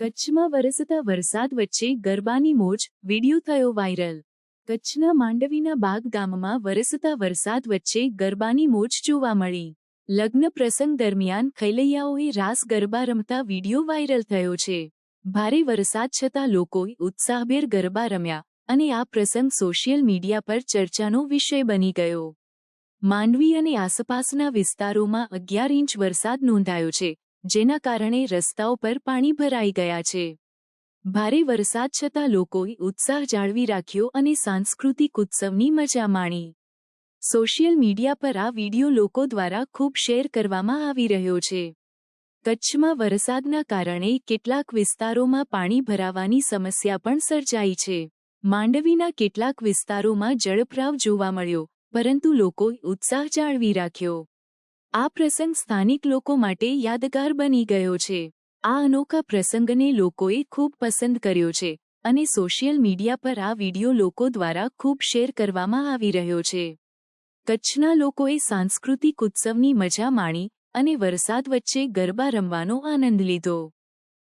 કચ્છમાં વરસતા વરસાદ વચ્ચે ગરબાની મોજ વિડિયો થયો વાયરલ. કચ્છના માંડવીના બાગ ગામમાં વરસતા વરસાદ વચ્ચે ગરબાની મોજ જોવા મળી. લગ્ન પ્રસંગ દરમિયાન ખૈલૈયાઓએ રાસ ગરબા રમતા વિડિયો વાયરલ થયો છે. ભારે વરસાદ છતાં લોકોએ ઉત્સાહભેર ગરબા રમ્યા અને આ પ્રસંગ સોશિયલ મીડિયા પર ચર્ચાનો વિષય બની ગયો. માંડવી અને આસપાસના વિસ્તારોમાં અગિયાર ઇંચ વરસાદ નોંધાયો છે જેના કારણે રસ્તાઓ પર પાણી ભરાઈ ગયા છે. ભારે વરસાદ છતાં લોકોએ ઉત્સાહ જાળવી રાખ્યો અને સાંસ્કૃતિક ઉત્સવની મજા માણી. સોશિયલ મીડિયા પર આ વીડિયો લોકો દ્વારા ખૂબ શેર કરવામાં આવી રહ્યો છે. કચ્છમાં વરસાદના કારણે કેટલાક વિસ્તારોમાં પાણી ભરાવાની સમસ્યા પણ સર્જાઈ છે. માંડવીના કેટલાક વિસ્તારોમાં જળભરાવ જોવા મળ્યો, પરંતુ લોકોએ ઉત્સાહ જાળવી રાખ્યો. આ પ્રસંગ સ્થાનિક લોકો માટે યાદગાર બની ગયો છે. આ અનોખા પ્રસંગને લોકોએ ખૂબ પસંદ કર્યો છે અને સોશિયલ મીડિયા પર આ વીડિયો લોકો દ્વારા ખૂબ શેર કરવામાં આવી રહ્યો છે. કચ્છના લોકોએ સાંસ્કૃતિક ઉત્સવની મજા માણી અને વરસાદ વચ્ચે ગરબા રમવાનો આનંદ લીધો.